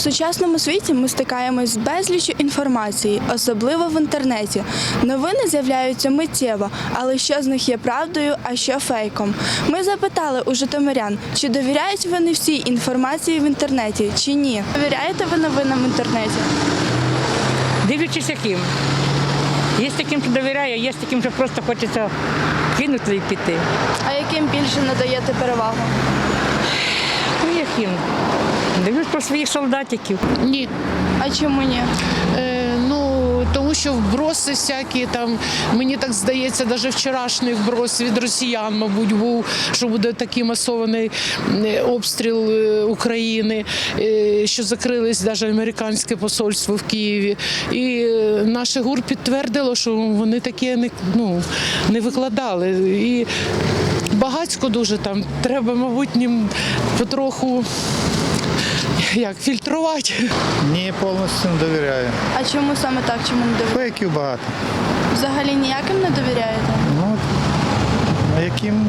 сучасному світі ми стикаємось з безліччю інформації, особливо в інтернеті. Новини з'являються миттєво, але що з них є правдою, а що фейком. Ми запитали у житомирян, чи довіряють вони всій інформації в інтернеті, чи ні. Довіряєте ви новинам в інтернеті? Дивлячись яким. Є таким, що довіряю, є таким, що просто хочеться кинути і піти. А яким більше надаєте перевагу? Ну яким? Дивлюсь про своїх солдатиків. Ні. А чому ні? Е, ну, тому що вброси всякі там, мені так здається, навіть вчорашній вброс від росіян, мабуть, був, що буде такий масований обстріл е, України, е, що закрились навіть американське посольство в Києві. І е, наше ГУР підтвердило, що вони таке не, ну, не викладали. І багацько дуже там. Треба, мабуть, ним потроху як фільтрувати. Ні, повністю не довіряю. А чому саме так? Чому не довіряєте? Фейків багато. Взагалі ніяким не довіряєте? Ну, а яким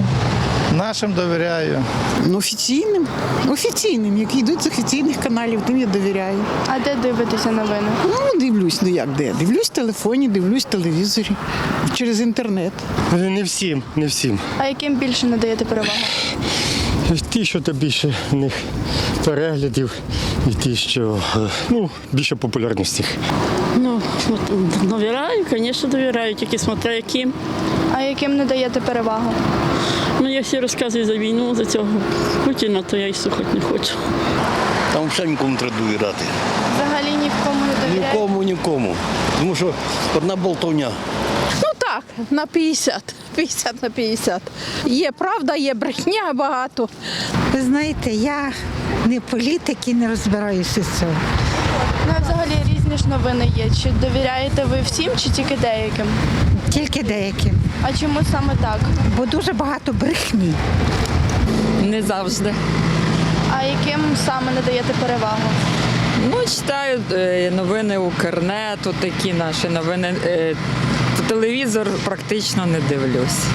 нашим довіряю. Ну, офіційним. Офіційним, які йдуть з офіційних каналів, тим я довіряю. А де дивитеся новини? Ну, дивлюсь, ну як де? Дивлюсь в телефоні, дивлюсь в телевізорі, через інтернет. Не всім, не всім. А яким більше надаєте перевагу? Ті, що то більше в них переглядів, і ті, що е, ну, більше популярності. Ну, довіряю, звісно, довіряю, тільки смотря яким. А яким не даєте перевагу? Ну, я всі розказую за війну, за цього Путіна, то я й слухати не хочу. Там взагалі нікому не треба довіряти. Взагалі ні в кому не довіряєте? Нікому, нікому. Тому що одна болтовня. Ну так, на 50. 50 на 50. Є правда, є брехня багато. Ви знаєте, я не політик і не розбираюся з цього. Ну, а взагалі різні ж новини є. Чи довіряєте ви всім, чи тільки деяким? Тільки деяким. А чому саме так? Бо дуже багато брехні. Не завжди. А яким саме не даєте перевагу? Ну, читаю новини новини Укрнету, такі наші новини. Е, Телевізор практично не дивлюсь.